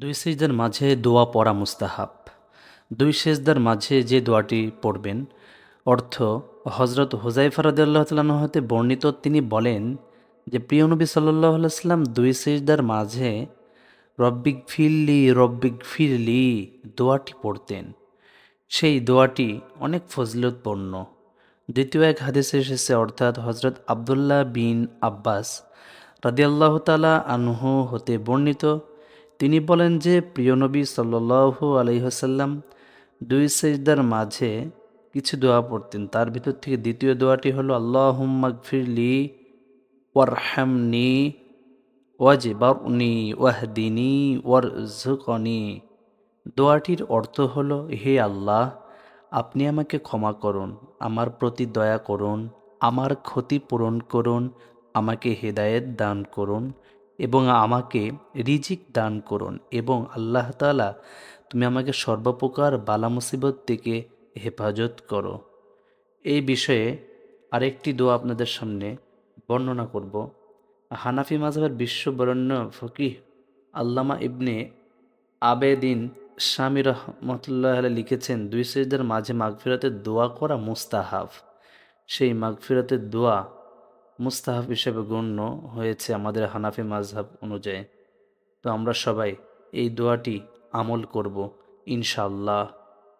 দুই সেজদার মাঝে দোয়া পড়া মুস্তাহাব। দুই সেজদার মাঝে যে দোয়াটি পড়বেন, অর্থ হজরত হুজাইফা রাদিয়াল্লাহ তাল্লাহ হতে বর্ণিত, তিনি বলেন যে, প্রিয় নবী সাল্লাহ সাল্লাম দুই সেজদার মাঝে রব্বিক ফিরলি রব্বিক ফিরলি দোয়াটি পড়তেন। সেই দোয়াটি অনেক ফজলতপূর্ণ। দ্বিতীয় এক হাদিসে এসেছে, অর্থাৎ হজরত আবদুল্লাহ বিন আব্বাস রাদিয়াল্লাহ তালা আনহু হতে বর্ণিত তিনি বলেন যে, প্রিয় নবী সাল্লু আলহিহসাল্লাম দুই সেজদার মাঝে কিছু দোয়া পড়তেন। তার ভিতর থেকে দ্বিতীয় দোয়াটি হলো আল্লাহ ফিরলি ওয়ারহামনি ওয়াহদিনী ওয়ারজুকনি দোয়াটির অর্থ হলো, হে আল্লাহ, আপনি আমাকে ক্ষমা করুন, আমার প্রতি দয়া করুন, আমার ক্ষতি পূরণ করুন, আমাকে হেদায়েত দান করুন এবং আমাকে রিজিক দান করুন এবং আল্লাহ তালা তুমি আমাকে সর্বপ্রকার বালা মুসিবত থেকে হেফাজত করো। এই বিষয়ে আরেকটি দোয়া আপনাদের সামনে বর্ণনা করব। হানাফি মাঝহের বিশ্ববরণ্য ফকিহ আল্লামা ইবনে আবেদিন স্বামী রহমতুল্লাহ লিখেছেন, দুই সেজদের মাঝে মাগফিরাতের দোয়া করা মুস্তাহাব। সেই মাগফিরাতের দোয়া মুস্তাহাব হিসেবে গণ্য হয়েছে আমাদের হানাফি মাঝহাব অনুযায়ী। তো আমরা সবাই এই দোয়াটি আমল করব, ইনশাআল্লাহ।